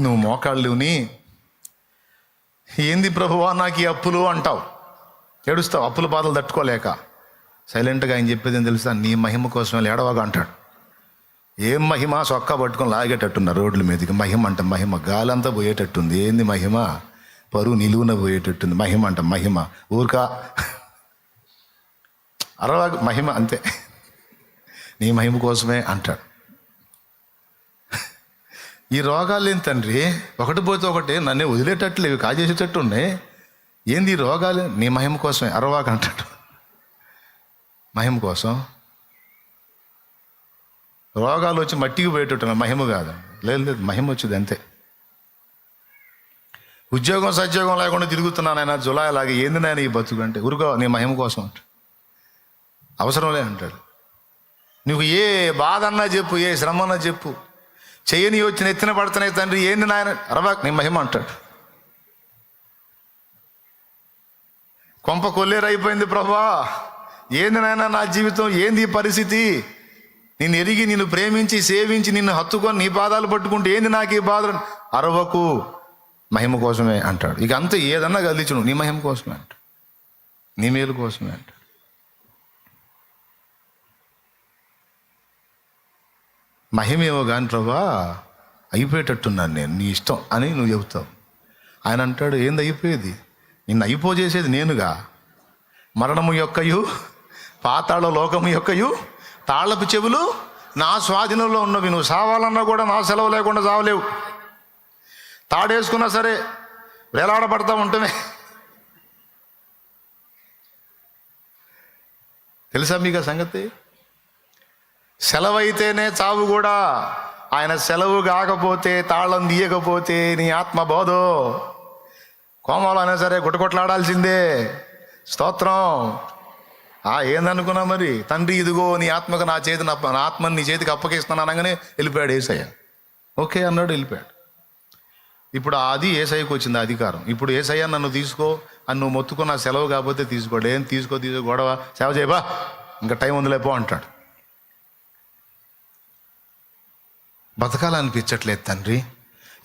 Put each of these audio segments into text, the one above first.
నువ్వు మోకాళ్ళుని ఏంది ప్రభువా నాకు ఈ అప్పులు అంటావు. ఏడుస్తావు. అప్పుల బాధలు తట్టుకోలేక. సైలెంట్గా ఆయన చెప్పేది ఏం తెలుసా? నీ మహిమ కోసం ఏడవగా అంటాడు. ఏం మహిమ? సొక్క పట్టుకొని లాగేటట్టున్నారు రోడ్ల మీదకి మహిమ అంట మహిమ. గాలంతా పోయేటట్టుంది. ఏంది మహిమ? పరువు నిలువున పోయేటట్టుంది. మహిమ అంట మహిమ. ఊరిక? అరవా మహిమ అంతే. నీ మహిమ కోసమే అంటాడు. ఈ రోగాలు ఏంటి తండ్రి? ఒకటి పోతే ఒకటి నన్ను వదిలేటట్లు ఇవి కాజేసేటట్టు ఉన్నాయి. ఏంది ఈ రోగాలు? నీ మహిమ కోసమే అరవాక అంటాడు. మహిమ కోసం? రోగాలు వచ్చి మట్టికి పోయేటట్టు మహిమ కాదు. లేదు లేదు మహిమ వచ్చింది అంతే. ఉద్యోగం సద్యోగం లేకుండా తిరుగుతున్నానైనా జులై అలాగే. ఏంది నాయన ఈ బతుకు అంటే? ఊరుకో నీ మహిమ కోసం అవసరం లే అంటాడు. నువ్వు ఏ బాధ అన్నా చెప్పు ఏ శ్రమ అన్నా చెప్పు. చేయని వచ్చిన ఎత్తిన పడుతున్నాయి తండ్రి ఏంది నాయన? రవాక్ నీ మహిమ అంటాడు. కొంప కొల్లేరైపోయింది ప్రభా. ఏంది నాయన నా జీవితం? ఏంది ఈ పరిస్థితి? నిన్ను ఎరిగి నిన్ను ప్రేమించి సేవించి నిన్ను హత్తుకొని నీ పాదాలు పట్టుకుంటే ఏంది నాకు ఈ బాధ? అరవకు మహిమ కోసమే అంటాడు. ఇక అంతా ఏదన్నా కదిలించు నీ మహిమ కోసమే అంటాడు. నీ మేలు కోసమే అంటాడు. మహిమేవో కానీ ప్రభా అయిపోయేటట్టున్నాను నేను నీ ఇష్టం అని నువ్వు చెబుతావు. ఆయన అంటాడు ఏంది అయిపోయేది? నిన్ను అయిపోజేసేది నేనుగా. మరణము యొక్కయు పాతాళ లోకము యొక్కయు తాళపు చెవులు నా స్వాధీనంలో ఉన్నవి. నువ్వు సావాలన్నా కూడా నా సెలవు లేకుండా చావలేవు తాడేసుకున్నా సరే వేలాడబడతా ఉంటమే తెలుసా మీకు సంగతి? సెలవైతేనే చావు కూడా. ఆయన సెలవు కాకపోతే తాళం తీయకపోతే నీ ఆత్మ బోధో. కోమలో అయినా సరే గుటకొట్లాడాల్సిందే స్తోత్రం. ఆ ఏందనుకున్నా మరి? తండ్రి ఇదిగో నీ ఆత్మకు నా చేతిని నా ఆత్మని నీ చేతికి అప్పగిస్తున్నాను అనగానే వెళ్ళిపోయాడు ఏసయ్య. ఓకే అన్నాడు వెళ్ళిపోయాడు. ఇప్పుడు అది ఏసఐకి వచ్చింది అధికారం. ఇప్పుడు ఏసయ్య నన్ను తీసుకో అని నువ్వు మొత్తుకున్న సెలవు కాకపోతే తీసుకోడు ఏం తీసుకో తీసుకో గొడవ సేవ చేయబా ఇంకా టైం ఉందిలేపో అంటాడు. బతకాలనిపించట్లేదు తండ్రి.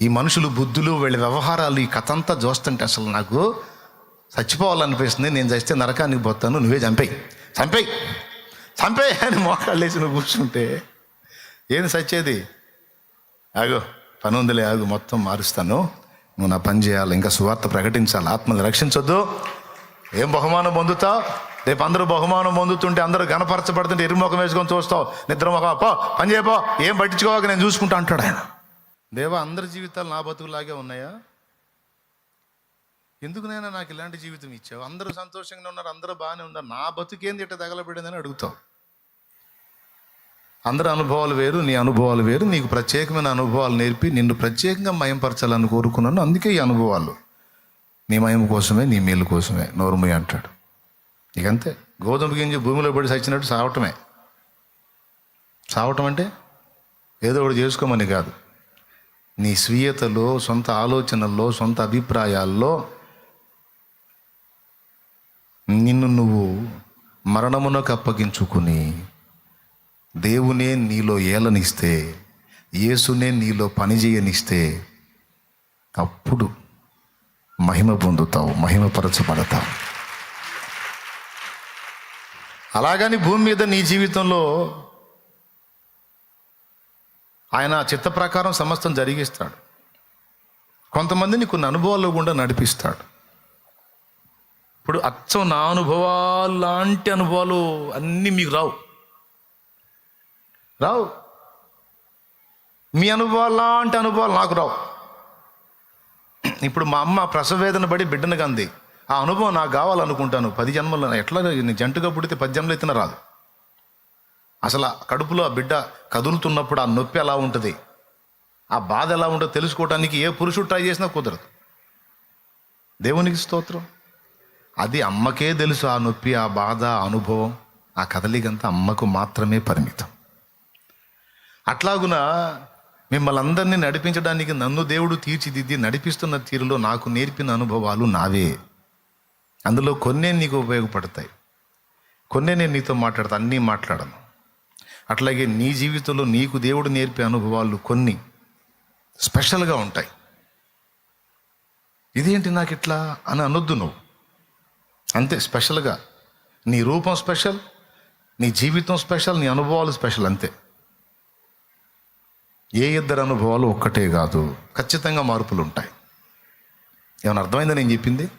ఈ మనుషులు బుద్ధులు వీళ్ళ వ్యవహారాలు ఈ కథ అంతా చూస్తుంటే అసలు నాకు చచ్చిపోవాలనిపిస్తుంది. నేను చస్తే నరకానికి పోతాను నువ్వే చంపేయి. చంపేయి! చంపేయి అని మోకాళ్ళేసి నువ్వు కూర్చుంటే ఏది సచ్చేది? ఆగు పని ఉందిలే ఆగు మొత్తం మారుస్తాను. నువ్వు నా పని చేయాలి ఇంకా సువార్త ప్రకటించాలి. ఆత్మని రక్షించొద్దు. ఏం బహుమానం పొందుతావు? రేపు అందరూ బహుమానం పొందుతుంటే అందరూ గణపరచబడుతుంటే ఎరుముఖం వేసుకొని చూస్తావు. నిద్ర ముఖం పో పని చేయపో ఏం పట్టించుకోవాలి నేను చూసుకుంటా అంటాడు ఆయన. దేవా అందరి జీవితాలు నా బతుకులాగే ఉన్నాయా? ఎందుకునైనా నాకు ఇలాంటి జీవితం ఇచ్చావు? అందరూ సంతోషంగా ఉన్నారు అందరూ బాగానే ఉన్నారు. నా బతుకేంది ఇట్ట తగలబడిందని అడుగుతావు. అందరి అనుభవాలు వేరు నీ అనుభవాలు వేరు. నీకు ప్రత్యేకమైన అనుభవాలు నేర్పి నిన్ను ప్రత్యేకంగా మయంపరచాలని కోరుకున్నాను. అందుకే ఈ అనుభవాలు. నీ మయం కోసమే నీ మేలు కోసమే నోరుమయ్య అంటాడు. ఇకంతే గోధుమ గింజ భూమిలో పడి చచ్చినట్టు సావటమే. సావటం అంటే ఏదో ఒకటి చేసుకోమని కాదు. నీ స్వీయతలో సొంత ఆలోచనల్లో సొంత అభిప్రాయాల్లో నిన్ను నువ్వు మరణమునకు అప్పగించుకుని దేవునే నీలో ఏలనిస్తే యేసునే నీలో పనిచేయనిస్తే అప్పుడు మహిమ పొందుతావు మహిమపరచబడతావు. అలాగని భూమి మీద నీ జీవితంలో ఆయన చిత్త ప్రకారం సమస్తం జరిగిస్తాడు. కొంతమందిని కొన్ని అనుభవాల్లో కూడా నడిపిస్తాడు. ఇప్పుడు అచ్చం నా అనుభవాలు లాంటి అనుభవాలు అన్నీ మీకు రావు. రావు. మీ అనుభవాలు లాంటి అనుభవాలు నాకు రావు. ఇప్పుడు మా అమ్మ ప్రసవేదన పడి బిడ్డను కంది. ఆ అనుభవం నాకు కావాలనుకుంటాను. పది జన్మల్లో ఎట్లా నేను జంటుగా పుడితే పది జన్మలు ఎత్తిన రాదు. అసలు కడుపులో ఆ బిడ్డ కదులుతున్నప్పుడు ఆ నొప్పి ఎలా ఉంటుంది? ఆ బాధ ఎలా ఉంటుందో తెలుసుకోవటానికి ఏ పురుషుడు ట్రై చేసినా కుదరదు. దేవునికి స్తోత్రం. అది అమ్మకే తెలుసు ఆ నొప్పి ఆ బాధ ఆ అనుభవం. ఆ కదలికంతా అమ్మకు మాత్రమే పరిమితం. అట్లాగున మిమ్మల్ని అందరినీ నడిపించడానికి నన్ను దేవుడు తీర్చిదిద్ది నడిపిస్తున్న తీరులో నాకు నేర్పిన అనుభవాలు నావే. అందులో కొన్నే నీకు ఉపయోగపడతాయి. కొన్నే నేను నీతో మాట్లాడతా అన్నీ మాట్లాడను. అట్లాగే నీ జీవితంలో నీకు దేవుడు నేర్పే అనుభవాలు కొన్ని స్పెషల్గా ఉంటాయి. ఇదేంటి నాకు ఇట్లా అని అనొద్దు నువ్వు. అంతే స్పెషల్గా. నీ రూపం స్పెషల్ నీ జీవితం స్పెషల్ నీ అనుభవాలు స్పెషల్ అంతే. ఏ ఇద్దరు అనుభవాలు ఒక్కటే కాదు ఖచ్చితంగా మార్పులు ఉంటాయి ఏమైనా అర్థమైందా నేను చెప్పింది?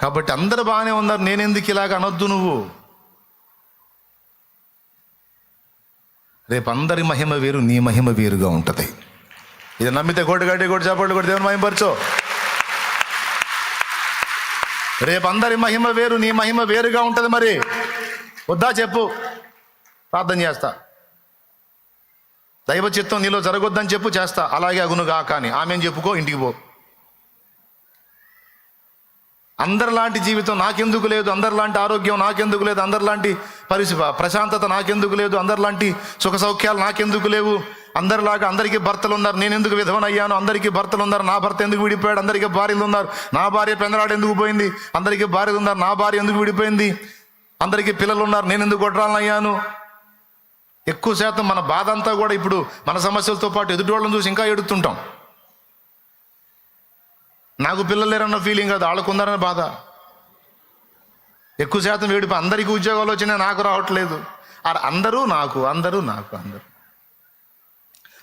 కాబట్టి అందరు బాగానే ఉన్నారు. నేనెందుకు ఇలాగ అనొద్దు నువ్వు? రేపు అందరి మహిమ వేరు నీ మహిమ వేరుగా ఉంటుంది. ఇది నమ్మితే కొట్టు గడ్డి కొట్టు చేపట్లు కూడా దేవుని మహిమపరచో రేపు అందరి మహిమ వేరు నీ మహిమ వేరుగా ఉంటుంది మరి. వద్దా చెప్పు. ప్రార్థన చేస్తా. దైవ చిత్తం నీలో జరగొద్దని చెప్పు చేస్తా. అలాగే అగునుగా కానీ. ఆమె చెప్పుకో ఇంటికి పో. అందరిలాంటి జీవితం నాకెందుకు లేదు? అందరిలాంటి ఆరోగ్యం నాకెందుకు లేదు? అందరిలాంటి పరిస్థితి ప్రశాంతత నాకెందుకు లేదు? అందరిలాంటి సుఖ సౌఖ్యాలు నాకెందుకు లేవు? అందరిలాగా అందరికీ భర్తలు ఉన్నారు నేను ఎందుకు విధవనయ్యాను? అందరికీ భర్తలు ఉన్నారు నా భర్త ఎందుకు విడిపోయాడు? అందరికీ భార్యలు ఉన్నారు నా భార్య పెందలాడు ఎందుకు పోయింది? అందరికీ భార్యలు ఉన్నారు నా భార్య ఎందుకు విడిపోయింది? అందరికీ పిల్లలు ఉన్నారు నేను ఎందుకు గొడ్రాలయ్యాను ఎక్కువ శాతం మన బాధ అంతా కూడా ఇప్పుడు మన సమస్యలతో పాటు ఎదుటి వాళ్ళని చూసి ఇంకా ఎడుతుంటాం నాకు పిల్లలు లేరన్న ఫీలింగ్ కాదు వాళ్ళకు బాధ. ఎక్కువ శాతం వేడిపి అందరికీ ఉద్యోగాలు వచ్చినా నాకు రావట్లేదు. అర- అందరూ నాకు అందరూ నాకు అందరూ.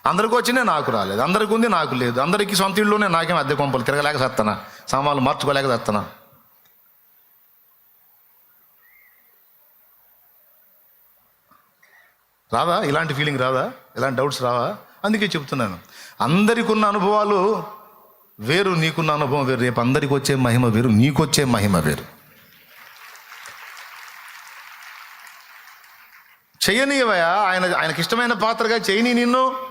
అందరికి వచ్చినాయి నాకు రాలేదు అందరికి ఉంది నాకు లేదు. అందరికీ సొంత ఇళ్ళునే నాకేం అద్దె కొంపలు తిరగలేక చేస్తానా సామాన్లు మార్చుకోలేక చేస్తానా రాదా? ఇలాంటి ఫీలింగ్ రాదా? ఇలాంటి డౌట్స్ రావా? అందుకే చెప్తున్నాను. అందరికి ఉన్న అనుభవాలు వేరు నీకున్న అనుభవం వేరు. రేపు అందరికి వచ్చే మహిమ వేరు నీకొచ్చే మహిమ వేరు. చెయ్యనీయవయా ఆయన ఆయనకి ఇష్టమైన పాత్రగా చేయని నిన్ను.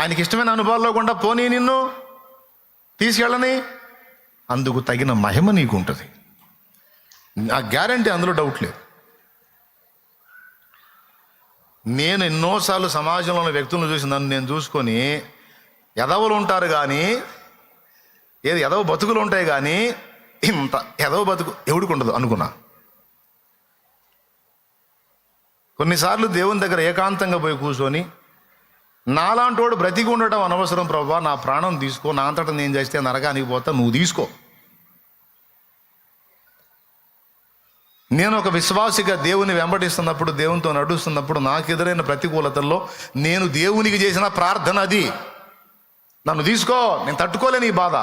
ఆయనకి ఇష్టమైన అనుభవాల్లో కూడా పోనీ నిన్ను. తీసుకెళ్ళని. అందుకు తగిన మహిమ నీకు ఉంటుంది ఆ గ్యారంటీ అందులో డౌట్ లేదు. నేను ఎన్నోసార్లు సమాజంలో ఉన్న వ్యక్తులను చూసి నన్ను నేను చూసుకొని ఎదవలు ఉంటారు కానీ ఏది ఎదవ బతుకులు ఉంటాయి కానీ ఇంత ఎదవ బతుకు ఎవడికి ఉండదు అనుకున్నా. కొన్నిసార్లు దేవుని దగ్గర ఏకాంతంగా పోయి కూర్చొని నాలాంటోడు బ్రతికి ఉండటం అనవసరం ప్రభా నా ప్రాణం తీసుకో నా అంతటా నేను చేస్తే నరకానికి పోతా నువ్వు తీసుకో. నేను ఒక విశ్వాసిగా దేవుని వెంబడిస్తున్నప్పుడు దేవునితో నడుస్తున్నప్పుడు నాకు ఎదురైన ప్రతికూలతల్లో నేను దేవునికి చేసిన ప్రార్థన అది. నన్ను తీసుకో నేను తట్టుకోలేని ఈ బాధ.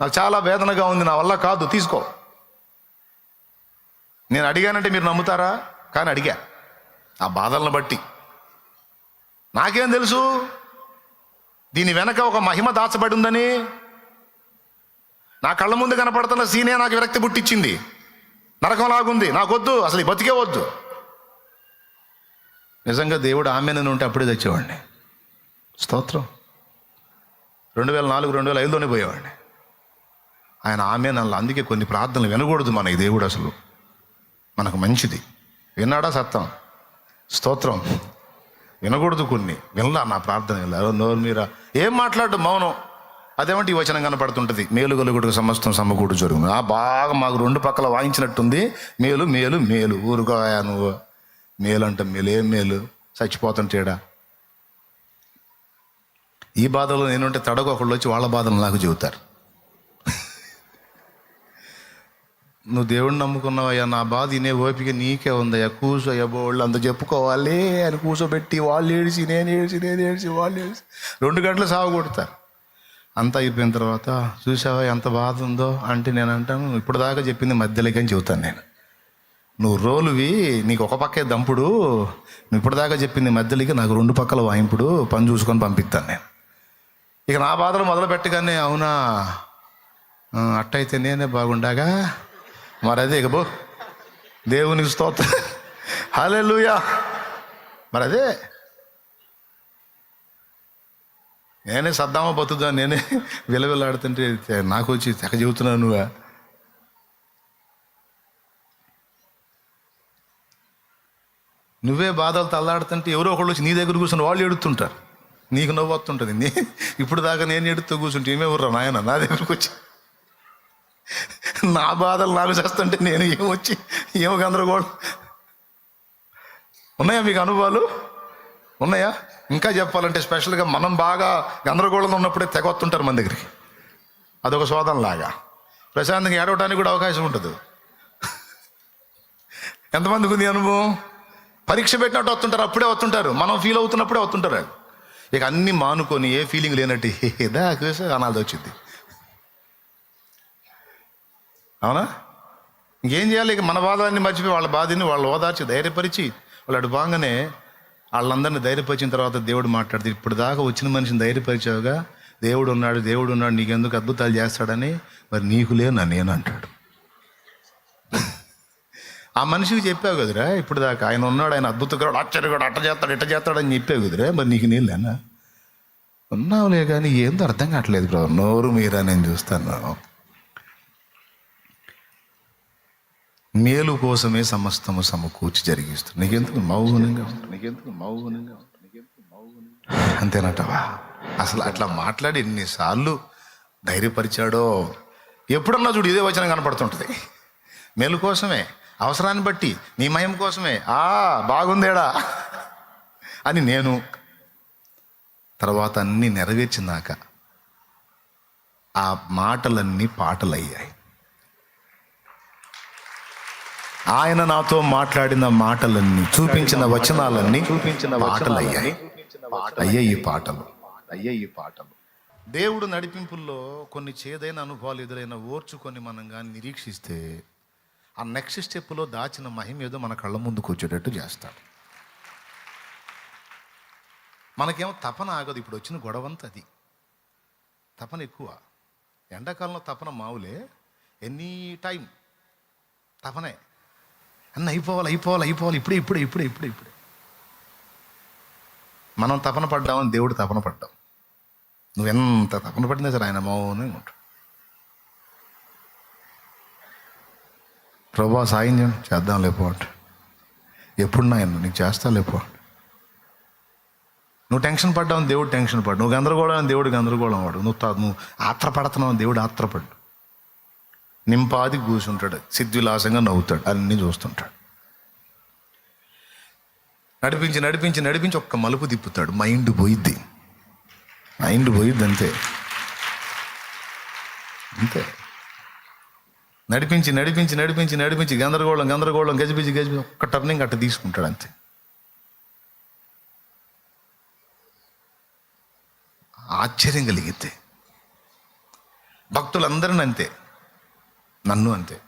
నాకు చాలా వేదనగా ఉంది నా వల్ల కాదు తీసుకో. నేను అడిగానంటే మీరు నమ్ముతారా? కానీ అడిగా. ఆ బాధలను బట్టి. నాకేం తెలుసు? దీని వెనక ఒక మహిమ దాచబడి ఉందని. నా కళ్ళ ముందు కనపడుతున్న సీనే నాకు విరక్తి పుట్టించింది. నరకంలాగుంది నాకొద్దు అసలు ఈ బతికే వద్దు. నిజంగా దేవుడు ఆమె ఉంటే అప్పుడే తెచ్చేవాడిని. స్తోత్రం. రెండు వేల నాలుగు రెండు వేల ఐదులోనే పోయేవాడిని. ఆయన ఆమె నన్ను అందుకే కొన్ని ప్రార్థనలు వినకూడదు మనకి దేవుడు అసలు. మనకు మంచిది. విన్నాడా సత్తం? స్తోత్రం. వినకూడదు కొన్ని. వినలా నా ప్రార్థన వినలా. నోరు మీరా. ఏం మాట్లాడు మౌనం? అదేమంటే ఈ వచనం కనపడుతుంటుంది. మేలు గలుగుడుకు సమస్తం సమకూడు జరుగును ఆ బాగా మాకు రెండు పక్కల వాయించినట్టుంది. మేలు మేలు మేలు. ఊరుకోయా నువ్వు. మేలు అంటే మేలు ఏం మేలు? చచ్చిపోతుంటేడా? ఈ బాధలో నేనుంటే తడగ ఒకళ్ళు వచ్చి వాళ్ళ బాధలు నాకు చెబుతారు. నువ్వు దేవుడిని నమ్ముకున్నావయ్యా నా బాధ ఇనే ఓపిక నీకే ఉందయ్యా. కూర్చోయ్యా బోళ్ళు అంత చెప్పుకోవాలి అని కూర్చోబెట్టి వాళ్ళు ఏడిచి నేను ఏడిచి నేను ఏడిచి వాళ్ళు ఏడిచి రెండు గంటలు సాగు కొడతారు. అంతా అయిపోయిన తర్వాత చూసావా ఎంత బాధ ఉందో? అంటే నేను అంటాను ఇప్పుడు దాకా చెప్పింది మధ్యలోకి అని చెబుతాను నేను. నువ్వు రోలువి నీకు ఒక పక్కే దంపుడు నువ్వు ఇప్పటిదాకా చెప్పింది మధ్యలోకి నాకు రెండు పక్కల వాయింపుడు పని చూసుకొని పంపిస్తాను నేను. ఇక నా బాధలు మొదలు పెట్టగానే అవునా అట్టయితే నేనే బాగుండగా? మరి అదే ఇక బో దేవునికి హలే లూయా మరి అదే నేనే సద్దామా బతుదా నేనే విలవిలాడుతుంటే నాకు వచ్చి తెగ చెబుతున్నావు నువ్వా? నువ్వే బాధలు తల్లాడుతుంటే ఎవరో ఒకళ్ళు వచ్చి నీ దగ్గర కూర్చొని వాళ్ళు ఎడుతుంటారు నీకు నవ్వు వస్తుంటుంది. నీ ఇప్పుడు దాకా నేను ఎడుతూ కూర్చుంటే ఏమే ఊర్రా నాయన? నా దగ్గరకు వచ్చి? నా బాధలు నాకు చేస్తుంటే నేను ఏమొచ్చి ఏమో గందరగోళం? ఉన్నాయా మీకు అనుభవాలు? ఉన్నాయా? ఇంకా చెప్పాలంటే స్పెషల్గా మనం బాగా గందరగోళంలో ఉన్నప్పుడే తెగొత్తుంటారు మన దగ్గరికి. అదొక శోధనలాగా. ప్రశాంతంగా ఏడవటానికి కూడా అవకాశం ఉంటుంది. ఎంతమందికి ఉంది అనుభవం? పరీక్ష పెట్టినట్టు వస్తుంటారు అప్పుడే వస్తుంటారు. మనం ఫీల్ అవుతున్నప్పుడే వస్తుంటారు. ఇక అన్ని మానుకొని ఏ ఫీలింగ్ లేనట్టు ఏదా చూసి అనాల్సి వచ్చింది. అవునా? ఇంకేం చేయాలి? ఇక మన బాధాన్ని మర్చిపోయి వాళ్ళ బాధని వాళ్ళు ఓదార్చి ధైర్యపరిచి వాళ్ళు అటు బాగానే వాళ్ళందరినీ ధైర్యపరిచిన తర్వాత దేవుడు మాట్లాడితే ఇప్పుడు దాకా వచ్చిన మనిషిని ధైర్యపరిచావుగా? దేవుడు ఉన్నాడు దేవుడు ఉన్నాడు నీకెందుకు అద్భుతాలు చేస్తాడని? మరి నీకు లేనా? నేను అంటాడు. ఆ మనిషికి చెప్పావు కదరా ఇప్పుడు దాకా. ఆయన ఉన్నాడు ఆయన అద్భుతకరాడు ఆశ్చర్యగాడు అట్ట చేస్తాడు ఇట్ట చేస్తాడని చెప్పావు కదరా మరి నీకు నీళ్ళేనా ఉన్నావులే కానీ ఏందో అర్థం కావట్లేదు బ్రదర్ నోరు మీరా నేను చూస్తాను. మేలు కోసమే సమస్తము సమకూర్చి జరిగిస్తుంది నీకెందుకు మౌనంగా ఉంటుంది నీకెందుకు మౌనంగా ఉంటుంది నీకెందుకు మౌనంగా అంతేనటవా? అసలు అట్లా మాట్లాడి ఎన్నిసార్లు ధైర్యపరిచాడో? ఎప్పుడన్నా చూడు ఇదే వచనం కనపడుతుంటుంది. మేలు కోసమే. అవసరాన్ని బట్టి నీ మయం కోసమే. ఆ బాగుందేడా? అని నేను తర్వాత అన్నీ నెరవేర్చినాక ఆ మాటలన్నీ పాటలయ్యాయి. ఆయన నాతో మాట్లాడిన మాటలన్నీ చూపించిన వచనాలన్నీ చూపించిన పాటలయ్యాయి. అయ్యాయి ఈ పాటలు. అయ్యాయి ఈ పాటలు. దేవుడు నడిపింపుల్లో కొన్ని చేదైన అనుభవాలు ఎదురైన ఓర్చుకొని మనం కానీ నిరీక్షిస్తే ఆ నెక్స్ట్ స్టెప్లో దాచిన మహిమ ఏదో మన కళ్ళ ముందుకు వచ్చేటట్టు చేస్తాడు. మనకేమో తపన ఆగదు ఇప్పుడు వచ్చిన గొడవంతా అది. తపన ఎక్కువ. ఎండాకాలంలో తపన మావులే. Any time తపనే. అన్న అయిపోవాలి అయిపోవాలి అయిపోవాలి. ఇప్పుడే ఇప్పుడే ఇప్పుడే ఇప్పుడే ఇప్పుడే. మనం తపన పడ్డామని దేవుడు తపన పడ్డాం. నువ్వెంత తపన పడినా సరే ఆయన మౌనంగా ఉంటాడు. ప్రభా సాయం చేయండి. చేద్దాం లేపో ఎప్పుడు నాయన? నీకు చేస్తా లేపో నువ్వు టెన్షన్ పడ్డావు దేవుడు టెన్షన్ పడ్డు. నువ్వు గందరగోళం దేవుడు గందరగోళం వాడు. నువ్వు నువ్వు ఆత్రపడుతున్నావు దేవుడు ఆత్రపడ్డు. నింపాది కూర్చుంటాడు సిద్ధిలాసంగా నవ్వుతాడు. అన్నీ చూస్తుంటాడు. నడిపించి నడిపించి నడిపించి ఒక్క మలుపు తిప్పుతాడు. మైండ్ పోయిద్ది. మైండ్ పోయిద్ది అంతే. అంతే. నడిపించి నడిపించి నడిపించి నడిపించి గందరగోళం గందరగోళం గజిబిజి గజిబిజి ఒక్క టర్నింగ్ అట్ట తీసుకుంటాడు అంతే. ఆశ్చర్యం కలిగితే భక్తులందరిని అంతే నన్ను అంతే.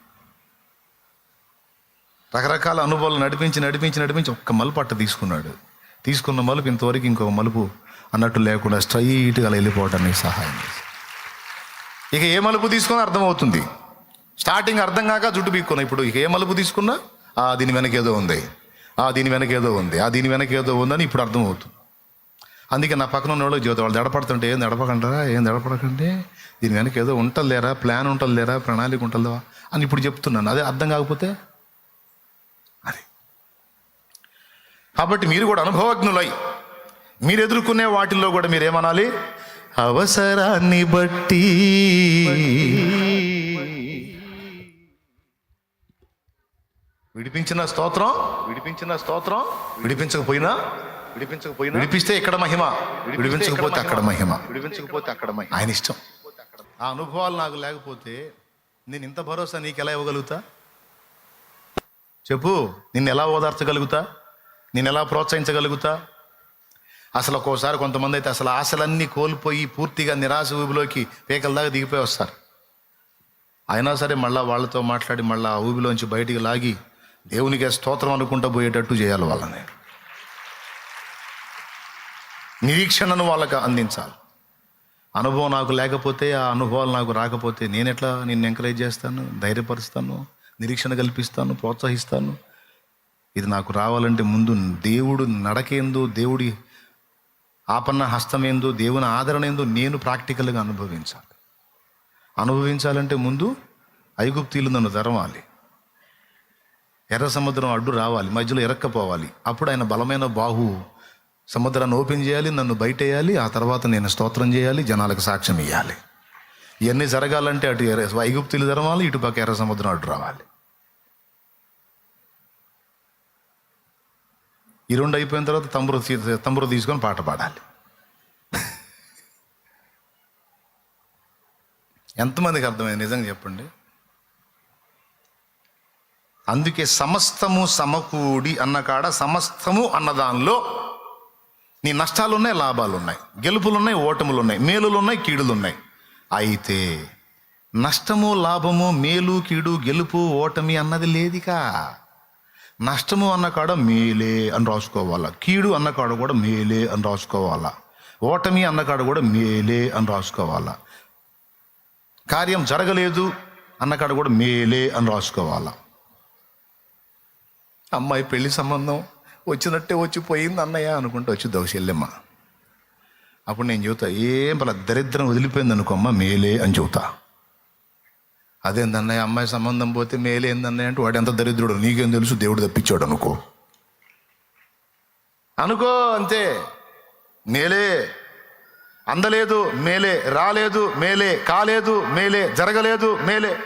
రకరకాల అనుభవాలు నడిపించి నడిపించి నడిపించి ఒక్క మలుపు అట్ట తీసుకున్నాడు. తీసుకున్న మలుపు ఇంతవరకు ఇంకొక మలుపు అన్నట్టు లేకుండా స్ట్రైట్గా వెళ్ళిపోవడానికి సహాయం చేసి ఇక ఏ మలుపు తీసుకున్నా అర్థమవుతుంది. స్టార్టింగ్ అర్థం కాక జుట్టు పీక్కున్నా. ఇప్పుడు ఇక ఏ మలుపు తీసుకున్నా ఆ దీని వెనక ఏదో ఉంది. ఆ దీని వెనక ఏదో ఉంది. ఆ దీని వెనక ఏదో ఉందని ఇప్పుడు అర్థమవుతుంది. అందుకే నా పక్కన ఉన్న వాళ్ళు జీవితం వాళ్ళు దడపడుతుంటే ఏం దడపకంటారా ఏం దడపడకండి? దీని వెనక ఏదో ఉంటలేరా? ప్లాన్ ఉంటుంది లేరా ప్రణాళిక ఉంటుందా అని ఇప్పుడు చెప్తున్నాను. అదే అర్థం కాకపోతే అది. కాబట్టి మీరు కూడా అనుభవజ్ఞులై మీరు ఎదుర్కొనే వాటిల్లో కూడా మీరు ఏమనాలి? అవసరాన్ని బట్టి. విడిపించిన స్తోత్రం విడిపించిన స్తోత్రం విడిపించకపోయినా విడిపించకపోయినా విడిపిస్తే ఇక్కడ మహిమ? విడిపించకపోతే అక్కడ మహిమ? విడిపించకపోతే అక్కడ మహిమ. ఆయన ఇష్టం. ఆ అనుభవాలు నాకు లేకపోతే నేను ఇంత భరోసా నీకు ఎలా ఇవ్వగలుగుతా? చెప్పు నిన్ను ఎలా ఓదార్చగలుగుతా? నేను ఎలా ప్రోత్సహించగలుగుతా? అసలు ఒక్కోసారి కొంతమంది అయితే అసలు ఆశలన్నీ కోల్పోయి పూర్తిగా నిరాశ ఊబిలోకి పేకల దాకా దిగిపోయి వస్తారు. అయినా సరే మళ్ళా వాళ్ళతో మాట్లాడి మళ్ళా ఆ ఊబిలోంచి బయటికి లాగి దేవునికి స్తోత్రం అనుకుంటూ పోయేటట్టు చేయాలి వాళ్ళని. నిరీక్షణను వాళ్ళకి అందించాలి. అనుభవం నాకు లేకపోతే ఆ అనుభవాలు నాకు రాకపోతే నేను ఎట్లా నిన్ను ఎంకరేజ్ చేస్తాను ధైర్యపరుస్తాను నిరీక్షణ కల్పిస్తాను ప్రోత్సహిస్తాను? ఇది నాకు రావాలంటే ముందు దేవుడు నడకేందో దేవుడి ఆపన్న హస్తమేందో దేవుని ఆదరణ ఏందో నేను ప్రాక్టికల్గా అనుభవించాలి. అనుభవించాలంటే ముందు ఐగుప్తీలు నన్ను ధరవాలి ఎర్ర సముద్రం అడ్డు రావాలి మధ్యలో ఎరక్కపోవాలి. అప్పుడు ఆయన బలమైన బాహు సముద్రాన్ని ఓపెన్ చేయాలి నన్ను బయటేయాలి ఆ తర్వాత నేను స్తోత్రం చేయాలి జనాలకు సాక్ష్యం ఇవ్వాలి ఇవన్నీ జరగాలంటే అటు ఎర్ర ఐగుప్తులు తెరవాలి ఇటు పక్క ఎర్ర సముద్రం అడ్డు రావాలి. ఈ రెండు అయిపోయిన తర్వాత తమ్ముడు తీ- తమ్ముడు తీసుకొని పాట పాడాలి. ఎంతమందికి అర్థమైంది? నిజంగా చెప్పండి. అందుకే సమస్తము సమకూడి అన్నకాడ సమస్తము అన్న దానిలో నీ నష్టాలున్నాయి లాభాలున్నాయి. లాభాలు ఉన్నాయి గెలుపులు ఉన్నాయి ఓటములు ఉన్నాయి మేలులు ఉన్నాయి అయితే నష్టము లాభము మేలు కీడు గెలుపు ఓటమి అన్నది లేదికా. నష్టము అన్నకాడ మేలే అని రాసుకోవాలా. కీడు అన్నకాడ కూడా మేలే అని రాసుకోవాలా. ఓటమి అన్నకాడ కూడా మేలే అని రాసుకోవాలా. కార్యం జరగలేదు అన్నకాడ కూడా మేలే అని రాసుకోవాలా. అమ్మాయి పెళ్ళి సంబంధం వచ్చినట్టే వచ్చి పోయింది అన్నయ్య అనుకుంటూ వచ్చి దోషెల్లెమ్మ అప్పుడు నేను చెబుతా ఏం పలా దరిద్రం వదిలిపోయింది అనుకోమ్మ మేలే అని చెబుతా అదేందన్నయ్య అమ్మాయి సంబంధం పోతే మేలే ఏందన్నయ్య? అంటే వాడు ఎంత దరిద్రుడు నీకేం తెలుసు దేవుడు తప్పించాడు అనుకో. అనుకో అంతే. మేలే. అందలేదు మేలే. రాలేదు మేలే. కాలేదు మేలే. జరగలేదు మేలే.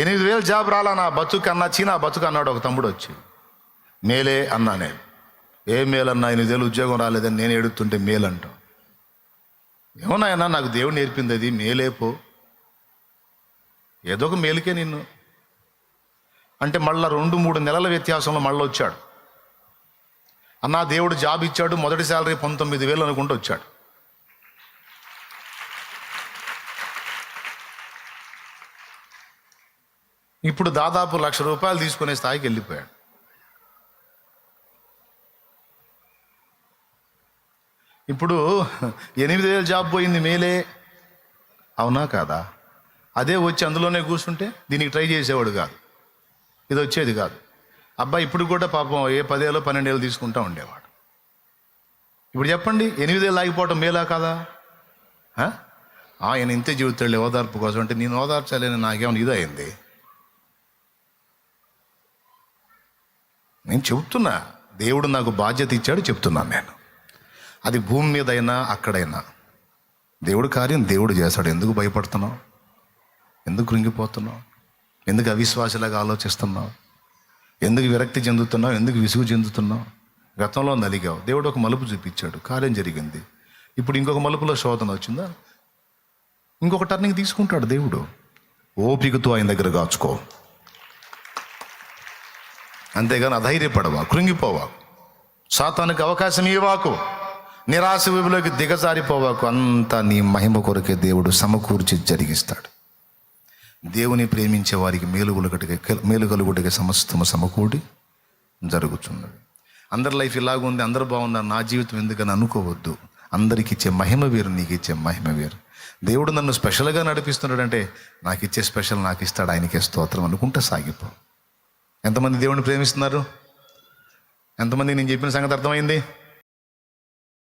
ఎనిమిది వేలు జాబ్ రాలా నా బతుకు అన్నా చీనా బతుకు అన్నాడు ఒక తమ్ముడు వచ్చి. మేలే అన్నా నేను. ఏ మేలన్నా ఎనిమిది వేలు ఉద్యోగం రాలేదని నేను ఏడుతుంటే మేలు అంటాం ఏమన్నాయన్నా నాకు దేవుడు నేర్పింది అది. మేలేపో ఏదో ఒక మేలుకే నిన్ను. అంటే మళ్ళా రెండు మూడు నెలల వ్యత్యాసంలో మళ్ళీ వచ్చాడు. అన్నా దేవుడు జాబ్ ఇచ్చాడు మొదటి శాలరీ పంతొమ్మిది వేలు అనుకుంటూ వచ్చాడు. ఇప్పుడు దాదాపు లక్ష రూపాయలు తీసుకునే స్థాయికి వెళ్ళిపోయాడు. ఇప్పుడు ఎనిమిది వేలు జాబ్ పోయింది మేలే. అవునా కాదా? అదే వచ్చి అందులోనే కూర్చుంటే దీనికి ట్రై చేసేవాడు కాదు. ఇది వచ్చేది కాదు. అబ్బాయి ఇప్పుడు కూడా పాపం ఏ పదేళ్ళు పన్నెండేళ్ళు తీసుకుంటా ఉండేవాడు. ఇప్పుడు చెప్పండి ఎనిమిదేళ్ళు ఆగిపోవటం మేలా కాదా? ఆయన ఇంతే జీవితంలో ఓదార్పు కోసం అంటే నేను ఓదార్చాలని నాకేమైనా ఇదైంది నేను చెబుతున్నా దేవుడు నాకు బాధ్యత ఇచ్చాడు చెప్తున్నాను నేను. అది భూమి మీదైనా అక్కడైనా. దేవుడు కార్యం దేవుడు చేస్తాడు. ఎందుకు భయపడుతున్నావు? ఎందుకు కృంగిపోతున్నావు? ఎందుకు అవిశ్వాసలాగా ఆలోచిస్తున్నావు? ఎందుకు విరక్తి చెందుతున్నావు? ఎందుకు విసుగు చెందుతున్నావు? గతంలో నలిగావు. దేవుడు ఒక మలుపు చూపించాడు. కార్యం జరిగింది. ఇప్పుడు ఇంకొక మలుపులో శోధన వచ్చిందా? ఇంకొక టర్నింగ్ తీసుకుంటాడు దేవుడు. ఓపికతో ఆయన దగ్గర కాచుకో అంతేగాని అధైర్యపడవా కృంగిపోవా? సాతానికి అవకాశం ఇవ్వాకు నిరాశ విభిలోకి దిగజారిపోవాకు. అంతా నీ మహిమ కొరకే దేవుడు సమకూర్చి జరిగిస్తాడు. దేవుని ప్రేమించే వారికి మేలుగులుగటికి మేలుగలుగుటికి సమస్తము సమకూడి జరుగుతున్నది అందరి లైఫ్ ఇలాగుంది అందరు బాగున్నారు. నా జీవితం ఎందుకని అనుకోవద్దు. అందరికి ఇచ్చే మహిమ వేరు నీకు ఇచ్చే మహిమ వేరు. దేవుడు నన్ను స్పెషల్గా నడిపిస్తున్నాడంటే నాకు ఇచ్చే స్పెషల్ నాకు ఇస్తాడు ఆయనకే స్తోత్రం అనుకుంటే సాగిపో. ఎంతమంది దేవుణ్ణి ప్రేమిస్తున్నారు? ఎంతమంది నేను చెప్పిన సంగతి అర్థమైంది?